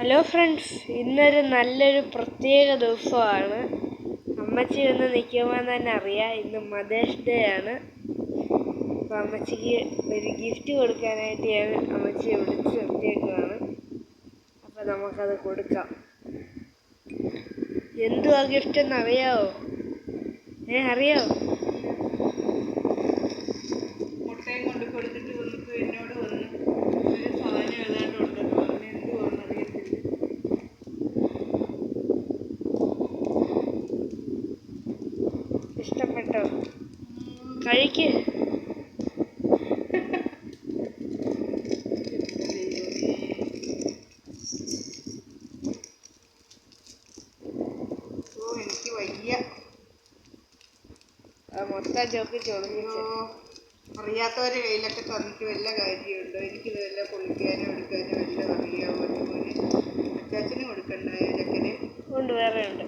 Hello friends ഇന്നൊരു നല്ലൊരു പ്രത്യേക ദിവസമാണ്. അമ്മച്ചി ഒന്ന് നിൽക്കുമ്പോൾ തന്നെ അറിയാം. ഇന്ന് മദേഴ്സ് ഡേ ആണ്. അപ്പോൾ അമ്മച്ചിക്ക് ഒരു ഗിഫ്റ്റ് കൊടുക്കാനായിട്ട് ഞാൻ അമ്മച്ചിയെ വിളിച്ച് നിർത്തിയേക്കുവാണ്. അപ്പോൾ നമുക്കത് കൊടുക്കാം. എന്തുവാ ഗിഫ്റ്റ് എന്ന് അറിയാവോ ഏ അറിയാവോ? ഇഷ്ടപ്പെട്ടോ? കഴിക്ക്. എനിക്ക് വയ്യ. മൊത്തം ചോക്ക് ചൊളിഞ്ഞോ അറിയാത്തവരെ കയ്യിലൊക്കെ തന്നിട്ട് വല്ല കാര്യമുണ്ടോ? എനിക്കിത് വല്ല പൊളിക്കാനോ എടുക്കാനും വല്ല അറിയാമോ അച്ചാച്ചനും കൊടുക്കണ്ടായ ചക്കന് ഉണ്ട് വേറെ ഉണ്ട്